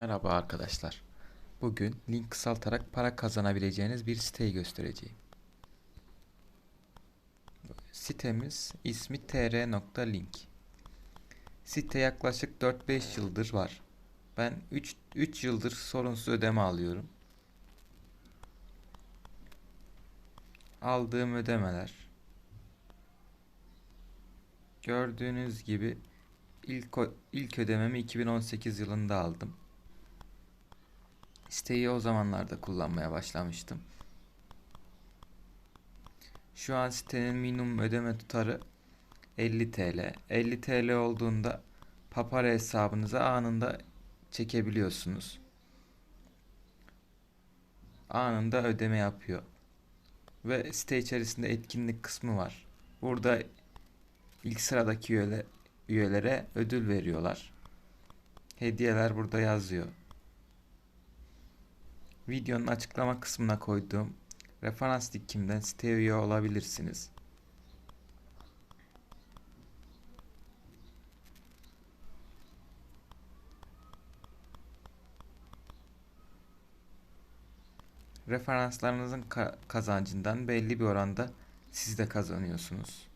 Merhaba arkadaşlar. Bugün link kısaltarak para kazanabileceğiniz bir siteyi göstereceğim. Sitemiz ismi tr.link. Site yaklaşık 4-5 yıldır var. Ben 3, 3 yıldır sorunsuz ödeme alıyorum. Aldığım ödemeler gördüğünüz gibi ilk, ilk ödememi 2018 yılında aldım. Siteyi o zamanlarda kullanmaya başlamıştım. Şu an sitenin minimum ödeme tutarı 50 TL. 50 TL olduğunda Papara hesabınıza anında çekebiliyorsunuz. Anında ödeme yapıyor. Ve site içerisinde etkinlik kısmı var. Burada ilk sıradaki üyele- üyelere ödül veriyorlar. Hediyeler burada yazıyor. Videonun açıklama kısmına koyduğum referans linkimden siteye üye olabilirsiniz. Referanslarınızın ka- kazancından belli bir oranda siz de kazanıyorsunuz.